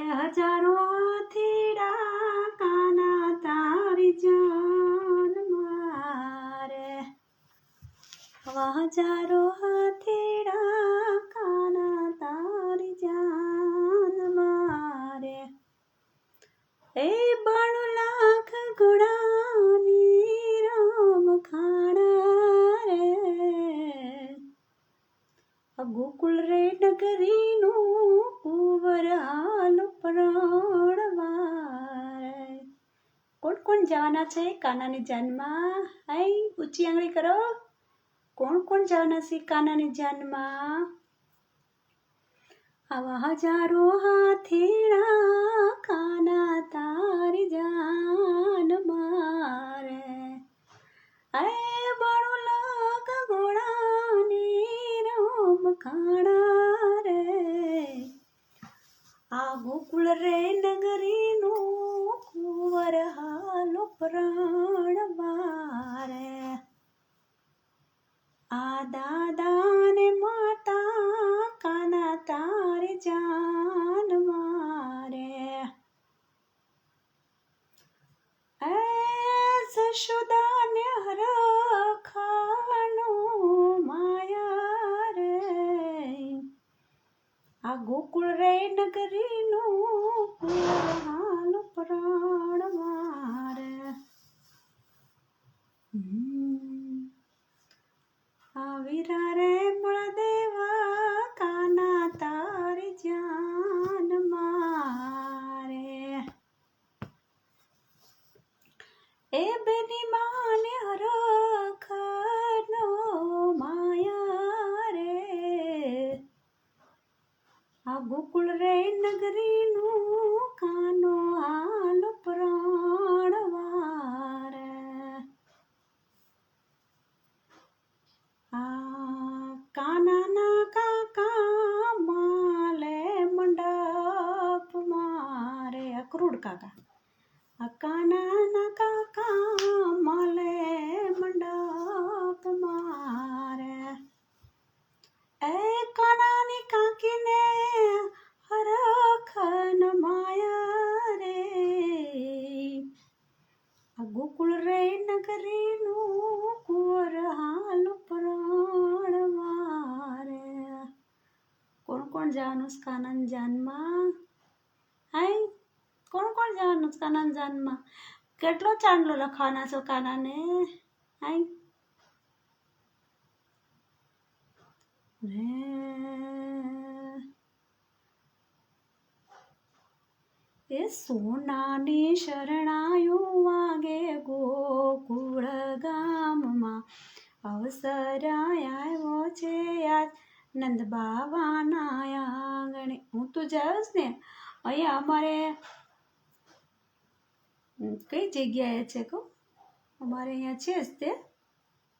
એ હજારો હાથીડા કાના તારી જાન મારે. હજારો હાથીડા કાના તારી જાન મારે. એ બણ લાખ ઘોડાની રામ ખાણા રે. ગોકુળ રે નગરીનું કુવર હાલ પ્રણવારે કોણ કોણ જવાના છે કાનાની જાનમાં? હાય, ઊંચી આંગળી કરો. કોણ કોણ જવાના છે કાનાની જાનમાં? આવા હજારો હાથીડા કાના તારી જાન મારે. અરે બાળો લાગ ઘોડાની રામ ખાણા રે આ ગોકુળ રે નગરીનું કુંવર હાલો પ્રાણ મારે આ દાદા ને માતા કાના તારે જાન મારે એ જશોદા ને હરખાનો માયા રે આ ગોકુળ રે નગરીનું કુંવર હાલ પ્રાણ મારે. આ વીરા રે બળદેવા કાના તારી જાન મારે એ બેની માને હરખનો માયા રે આ ગોકુળ રે નગરીનું કાનો હાલ પ્રાણવાર. આ કાનાના કાકા માલે મંડપ મારે અક્રૂડ કાકા. આ કાનાના કાકા જવાનું જાનમાં. કોણ કોણ જવાનું કાનન જાનમાં? કેટલો ચાંદલો લખવાના છો કાનાને? હાય. એ સોનાની શરણાયું વાગે ગોકુળ ગામમાં અવસર આવ્યો છે આજ નંદ બાવાના આંગણે હું તો જાઉં ને. અહીંયા અમારે કઈ જગ્યાએ છે કહું? અમારે અહીંયા છે જ તે.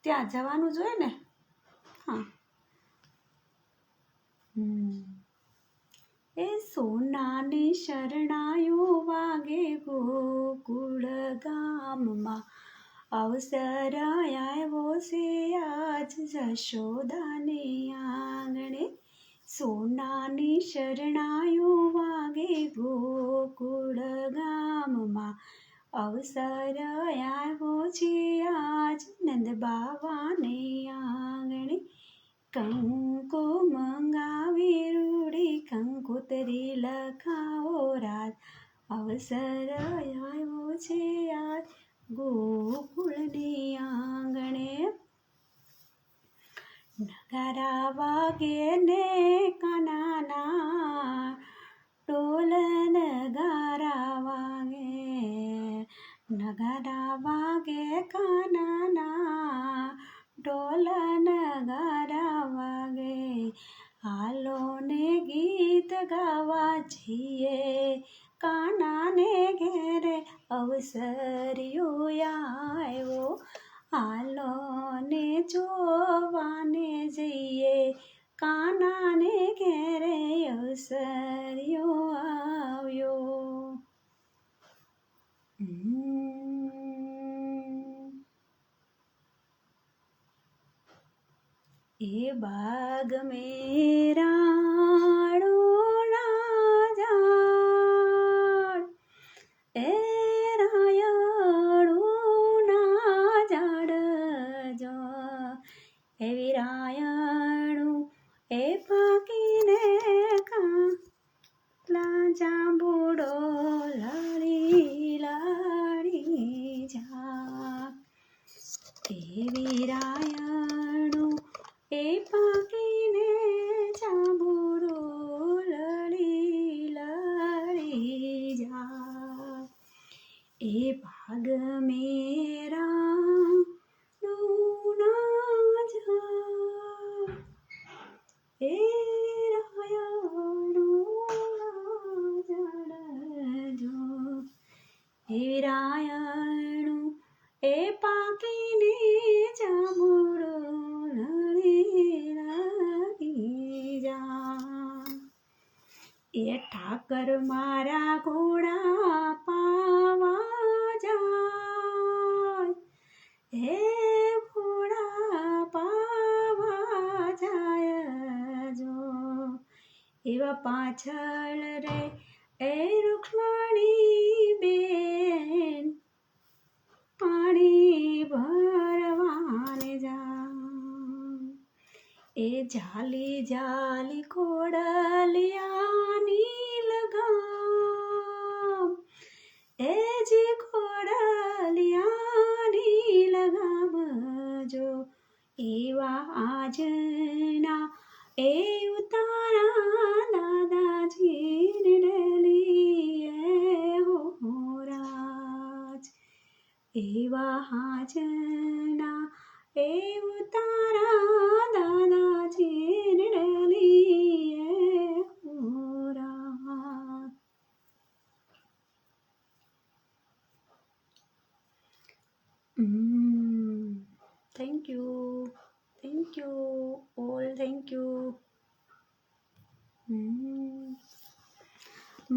ત્યાં જવાનું જોઈએ ને? હા. એ સોનાની શરણાયું વાગે ગોકુળ ગામમાં અવસર આવ્યો છે આજ જશોદાને આંગણે સોનાની શરણાયું વાગે ગોકુળ ગામમાં. અવસર આવ્યો છે આજ નંદ બાવાને આંગણે કંકો મંગાવી રૂડી કંકોતરી લખાવો રાત અવસર આવ્યો છે આજ ગોકુળની આંગણે નગારા વાગે ને કનાના ટોલ નગારા વાગે. નગારા વાગે કનાના ટોલ નગારા વાગે. હાલો ને ગીત ગાવા જઈએ કાનાને ઘેરે અવસર્યો આવ્યો હાલો ને જોવાને જઈએ. કાનાને ઘેરે અવસરિયો આવ્યો. એ બાગ મેરા એ ઠાકર મારા ઘોડા પાવા જાય. હે ઘોડા પાવા જાય જો. એવા પાછળ રે એ રૂક્ષ્મણી બેન પાણી ભરવાને જા એ જાલી જાલી ખોડલિયાની લગામ એ જે ખોડલિયાની લગામ જો એવા આજના એ ઉતારા દાદાજી ડેલી હો રાજ એવા હાજના એ ઉતારા દાદાજી ડેલી હો Raj thank you thank you all thank you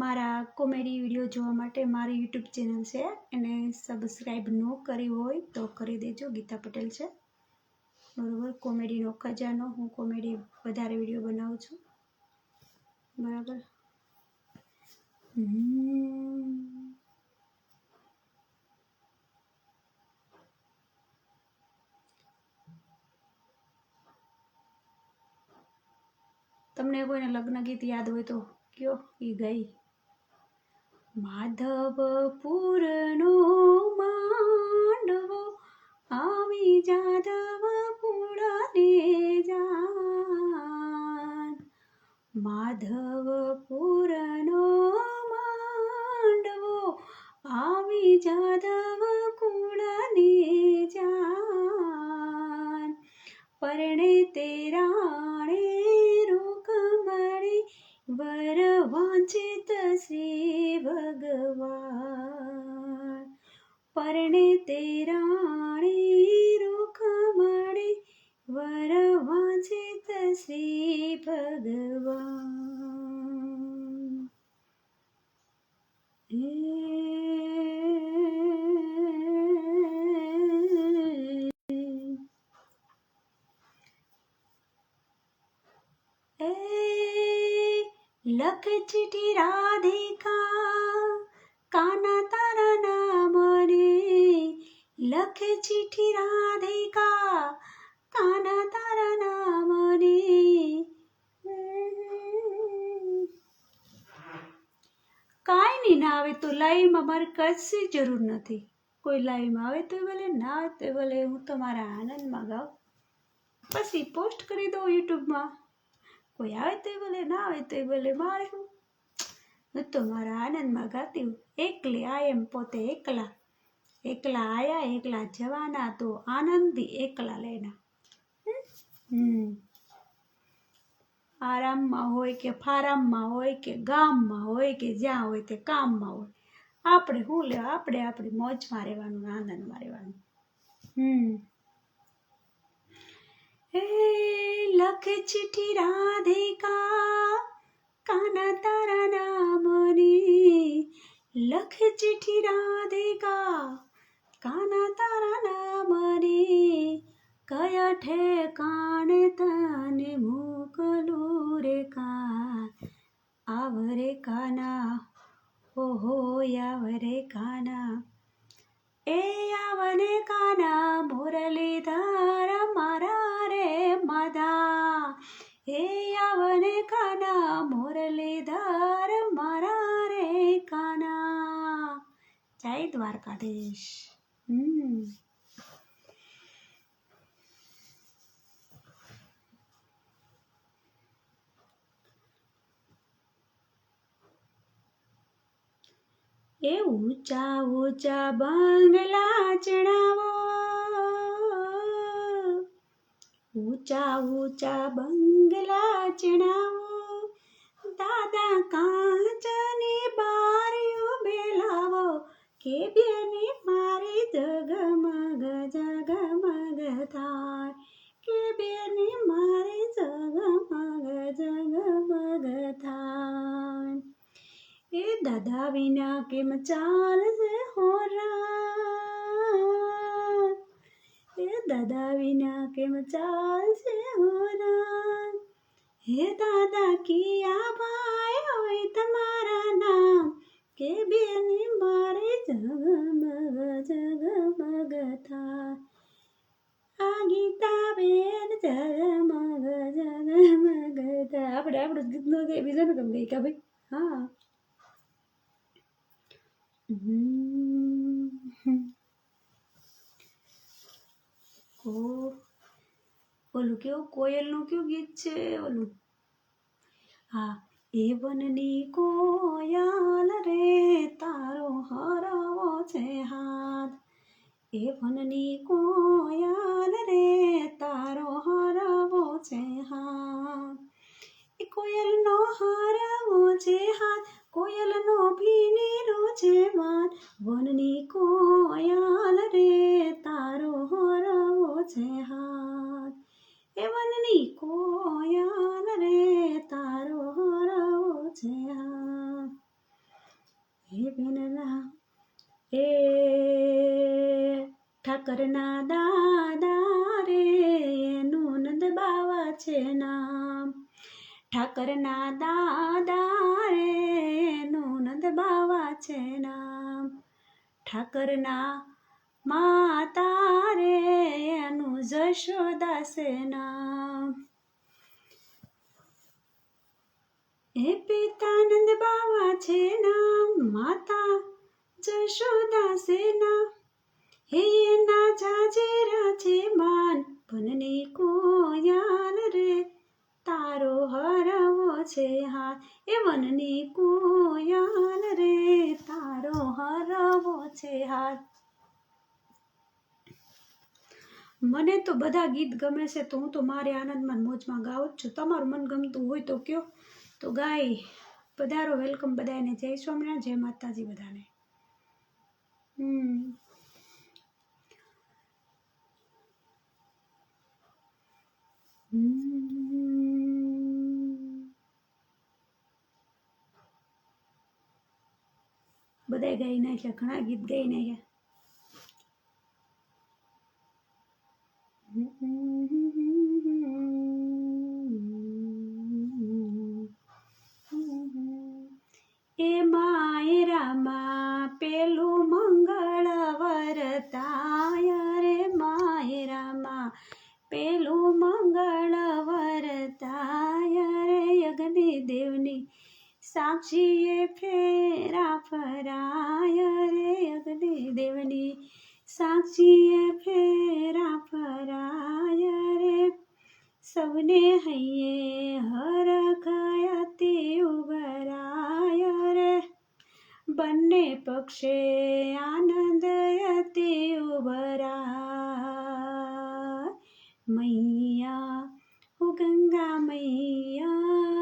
મારા કોમેડી વીડિયો જોવા માટે મારી યુટ્યુબ ચેનલ છે. એને સબસ્ક્રાઈબ ન કરી હોય તો કરી દેજો. ગીતા પટેલ છે. બરાબર? કોમેડીનો ખજાનો હું કોમેડી વધારે વીડિયો બનાવું છું. બરાબર. તમને કોઈને લગ્ન ગીત યાદ હોય તો કયો? એ ગઈ. માધવપુરનો માંડવો આવી જાદવ પુરાને જાન. માધવપુરનો માંડવો આવી જાધવ કુળને જાન. પરણે તેરાણે ના આવે તો લાઈવમાં મારે કશી જરૂર નથી. કોઈ લાઈવમાં આવે તો ભલે, ના આવે તો ભલે, હું તમારા આનંદમાં ગાઉં. પછી પોસ્ટ કરી દઉં યુટ્યુબમાં. કોઈ આવે તો ભલે, ના આવે તો ભલે, મારે હું હું તો મારા આનંદમાં ગાતી હું એકલી આ એમ પોતે એકલા. એકલા આયા, એકલા જવાના, તો આનંદી એકલા લેના. હમ. આરામમાં હોય કે ફારામમાં હોય કે ગામમાં હોય કે જ્યાં હોય તે કામમાં હોય. આપણે શું લેવા? આપણે આપણી મોજમાં રહેવાનું આનંદ આનંદમાં રહેવાનું. હમ. હે લખ ચીઠી રાધિકા કાના તારા નામની. લખ ચીઠી રાધિકા કાના તારા નામની. કયા ઠેકાણે તને મોકલું રે કા? આવરે કાના ઓહો આવરે કાના. એ આવને કાના મુરલીધર મારા રે માધા એ આવને કાના મુરલીધર મારા રે કાના. જય દ્વારકાધીશ. હમ. એ ઊંચા ઊંચા બંગલા ચણાવો ઊંચા ઊંચા બંગલા ચણાવો દાદા કાચની બારીઓ બેલાવો કે બેની મારી જગમગ જગમગ થાય. કે બેની મારી જગમગ જગમગ એ દાદા વિના કેમ ચાલશે હોરા એ દાદા વિના કેમ ચાલશે હોરા હે દાદા કિયા ભાઈ હોય તમારા નામ કે બેની મારે જગમગ જગમગ થા. આ ગીતા બેન જગમગ જગમગ થા. આપણે આપણું ગીતનું બીજાનું કેમ ગઈ કા ભાઈ. ઓ ઓલું કેવું? કોયલનું કયું ગીત છે ઓલું? હા, એ વનની કોયલ રે, તારો હરાવો છે હાથ. એ વનની કોયલ રે, તારો હરાવો છે હાથ. એ કોયલનો હરાવો છે હાથ. કોયલનો ભીનેરો છે વાત વનની કોયલ રે, તારો હરાવો છે હાથ. એ વનની કોયલ રે, તારો હરાવો છે હાથ. હે બેનના, એ ઠાકરના દાદા રે, એનું નંદ બાવા છે નામ. ઠાકરના દાદા રે એનું નંદ બાવા છે નામ. ઠાકરના માતા રે, એનું જશોદા છે નામ. હે પિતાનંદ બાવા છે નામ, માતા જશોદા છે નામ. હે એના જાજેરા છે માન ભનની કોયાલ રે તારો હરવો છે હાથ, એ વનની કોયાલ રે. તારો હરવો છે હાથ. મને તો બધા ગીત ગમે છે, તો હું તો મારે આનંદમાં મોજમાં ગાઉં જ છું. તમારું મન ગમતું હોય તો કયો. તો ગાય પધારો, વેલકમ બધાને જય સ્વામિનારાયણ, જય માતાજી બધાને. હમ. હમ. બધાય ગાઈ નાખ્યા ઘણા ગીત ગાઈ નાખ્યા હૈયે હરખયતી ઉભરાય રે. બંને પક્ષે આનંદ યતી ઉભરાય. મૈયા ગંગા મૈયા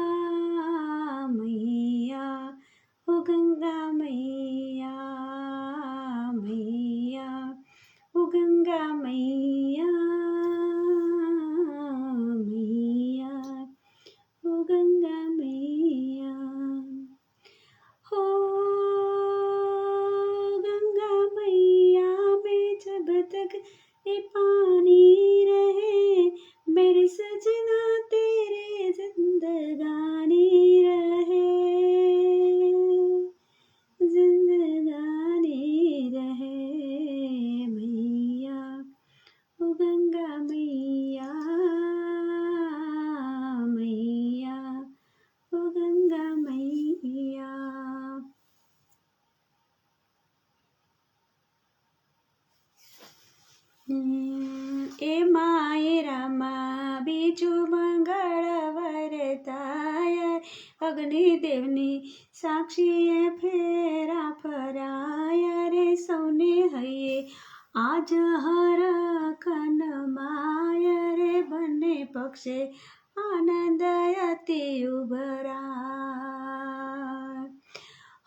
પક્ષે આનંદ અતિ ઉભરા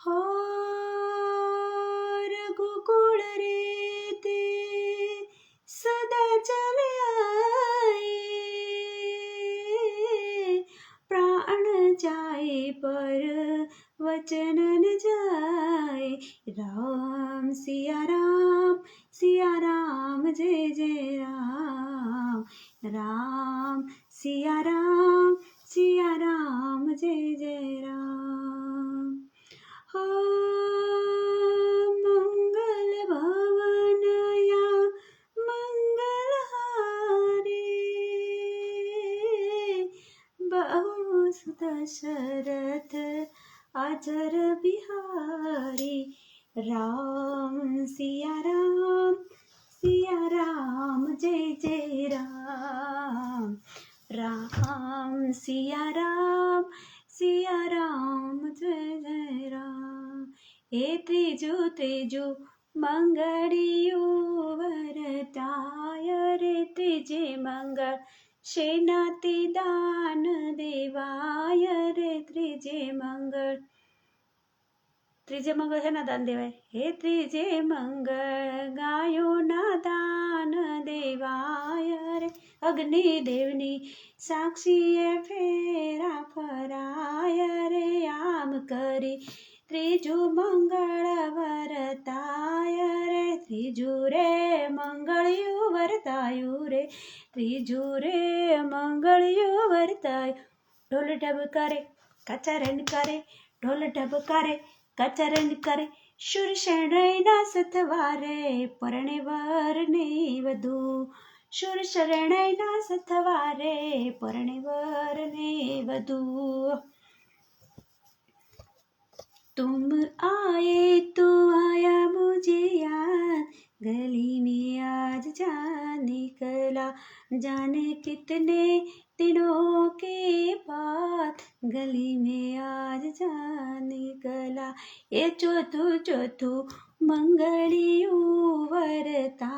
હો રઘુકુળ રે તે સદા ચાલ્યા પ્રાણ જાય પર વચન ન જાય. રામ સિયા રામ સિયા રામ, જય જય રામ. રામ સિયા રામ સિયા રામ, જય જય રામ. હો, મંગલ ભવનયા, મંગલ બહુ દશરથ અજર બિહારી રામ સિયા રામ સિયા રામ જય જય રામ રામ સિયા રામ સિયા રામ જય જય રામ એ तेजो ત્રીજું મંગળિયો વરતાય રે ત્રીજે મંગળ શેનાથી દાન દેવાય રે ત્રીજે મંગળ ત્રીજે મંગળ શેના દાન દેવાય હે ત્રીજે મંગળ ગાયોના દાન દેવાય રે અગ્નિદેવની સાક્ષીએ ફેરા ફરાય રે આમ કરી ત્રીજું મંગળ વરતાય રે, ત્રીજું રે મંગળિયું વર્તાયું રે, ત્રીજું રે મંગળિયું વર્તાયું. ઢોલ ઢબ કરે કચરણ કરે, ઢોલ ઢબ કરે કચરણ કરે શુર શરણના સથવારે પરણે વરને વધુ શુર શરણના સથવારે પરણે વરને વધુ तुम आए तो आया मुझे याद, गली में आज जाने निकला जाने कितने दिनों के बाद, गली में आज जाने निकला ये चौथु चौथु मंगली उवरता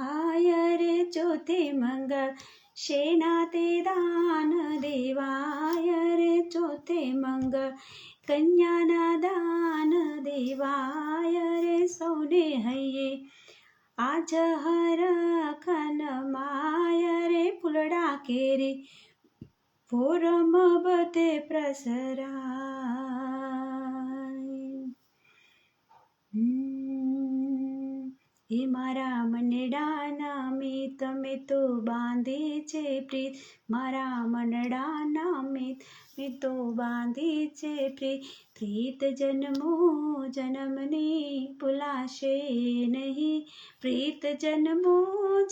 चौथे मंगल। શેના દાન દેવાય રે ચોથે મંગળ કન્યાના દાન દેવાય રે સૌને હૈયે આજ હર ખન માય રે ફૂલડા કેરી ફોરમ બધે પ્રસરાય એ મારા મનડાના મેં તમે તો બાંધે છે પ્રીત. મારા મનડાના મેં મેં તો બાંધી છે પ્રીત. પ્રીત જન્મો જન્મની ભૂલાશે નહીં. પ્રીત જન્મો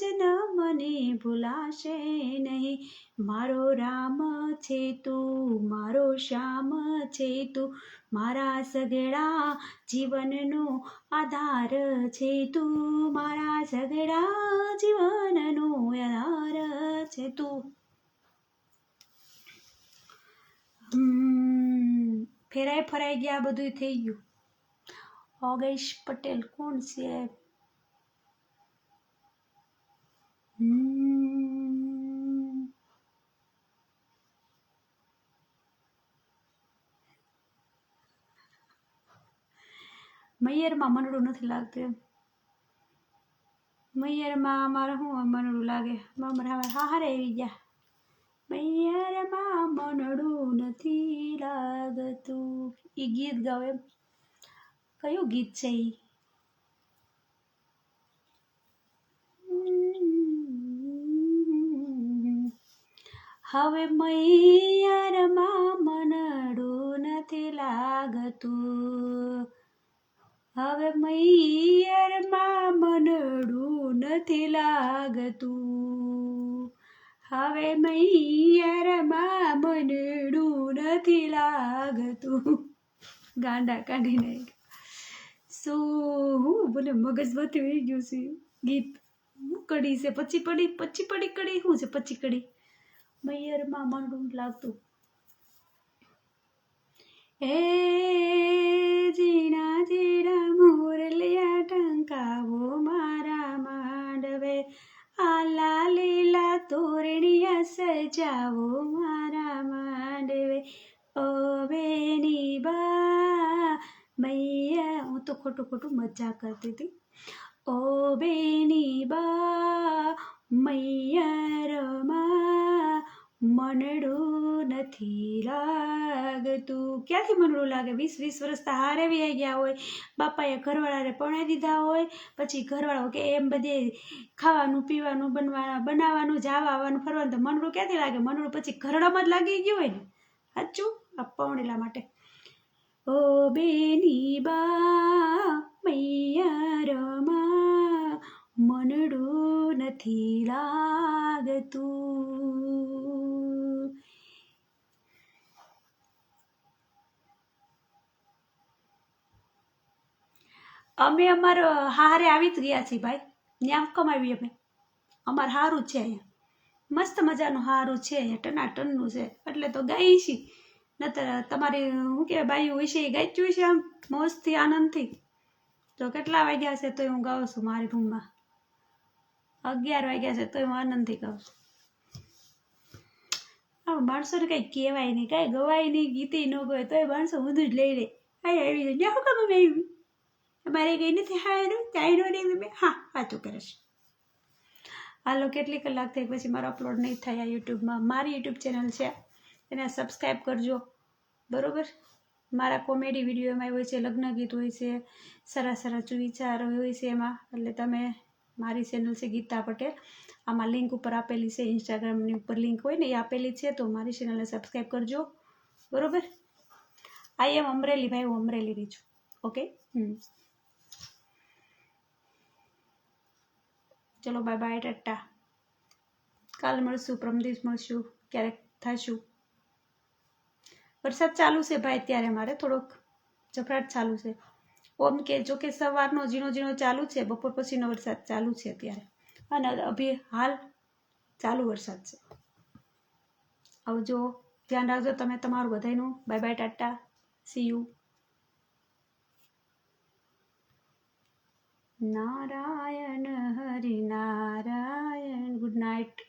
જન્મની ભૂલાશે નહીં. મારો રામ છે તું, મારો શ્યામ છે તું. મારા સગડા જીવનનો આધાર છે તું. મારા સગડા જીવનનો આધાર છે તું. ફેરાય ફરાઈ ગયા બધું થઈ ગયું. ઓગેશ પટેલ કોણ છે? હમ, મૈયરમાં મનડું નથી લાગતું એમ. મૈયરમાં અમારે શું મનડું લાગે? મારા હવે હારે આવી ગયા. મૈયરમાં મનડું નથી લાગતું. એ ગીત ગાવ એમ. કયું ગીત છે એ હવે મૈયરમાં મનડું નથી લાગતું. હવે મૈયરમાં મનડું નથી લાગતું. હવે મૈયરમાં મનડું નથી લાગતું. ગાંડા કાઢી નાખ સો હું બોલે મગજમાંથી વહી ગયું છે. ગીત કડી છે? પછી પડી પછી પડી કડી શું છે પછી કડી મૈયરમાં મનડું લાગતું. એ ઝીણા ઝીણા મુરલિયા ટંકાવો મારા માંડવે આલા લીલા તોરણિયા સજાવો મારા માંડવે ઓ બેની બા મૈયા હું તો ખોટું ખોટું મજા કરતી હતી ઓ બેની બા મૈયા રમા મનડું નથી લાગતું. ક્યાંથી મનડું લાગે? વીસ વીસ વર્ષ તો હારે વ્યાઈ ગયા હોય. બાપાએ ઘરવાળાને પરણાવી દીધા હોય. પછી ઘરવાળો કે એમ બધે ખાવાનું, પીવાનું બનવા બનાવવાનું, જવા આવવાનું, ફરવાનું. તો મનડું ક્યાંથી લાગે? મનડું પછી ઘરડામાં જ લાગી ગયું હોય ને? સાચું? આ પૌણેલા માટે. ઓ બેની બા મૈયા રમા મનડું નથી લાગતું. અમે અમારો હારે આવી જ ગયા છીએ ભાઈ. ત્યાં કમાવી અમે. અમારે સારું છે અહીંયા. મસ્ત મજાનું સારું છે અહીંયા, ટનાટનનું છે. એટલે તો ગાઈ છી. નતર તમારી શું કહેવાય બાયું વિશે ગાચ્યું છે આમ, મોજથી, આનંદથી? તો કેટલા વાગ્યા છે તોય હું ગાઉં છું મારી રૂમમાં. અગિયાર વાગ્યા છે તોય હું આનંદથી ગાઉં છું. આમ માણસોને કંઈ કહેવાય નહીં, કાંઈ ગવાય નહીં ગીતી ન ગવાય, તોય માણસો ઊંધું જ લઈ લે. આ આવી જાય જ્યાં કામ આવી અમારે કંઈ નથી હારું ચાઇનો નહીં મેં હા, વાતું કરે છે હાલો, કેટલી કલાક થઈ પછી મારો અપલોડ નહીં થાય યુટ્યુબમાં. મારી યુટ્યુબ ચેનલ છે. એને સબસ્ક્રાઈબ કરજો. બરાબર? મારા કોમેડી વીડિયો એમાં હોય છે, લગ્ન ગીત હોય છે, સારા સારા વિચારો હોય છે એમાં. એટલે તમે મારી ચેનલ છે ગીતા પટેલ. આમાં લિંક ઉપર આપેલી છે ઇન્સ્ટાગ્રામની ઉપર લિંક હોય ને એ આપેલી છે, તો મારી ચેનલને સબસ્ક્રાઈબ કરજો. બરાબર? આઈ એમ અમરેલી ભાઈ, હું અમરેલીની છું. Okay hmm. ચલો બાય બાય ટાટા. કાલ મળશું, પરમદિવસ મળશું, ક્યારેક થશું. વરસાદ ચાલુ છે ભાઈ અત્યારે મારે, થોડોક જફરાટ ચાલુ છે. ઓમ કે, જો કે સવારનો ઝીણો ઝીણો ચાલુ છે, બપોર પછીનો વરસાદ ચાલુ છે અત્યારે. અને અભી હાલ ચાલુ વરસાદ છે. આવજો, ધ્યાન રાખજો તમે તમારું બધાનું bye bye ta-ta. See you Narayan Hari Narayan good night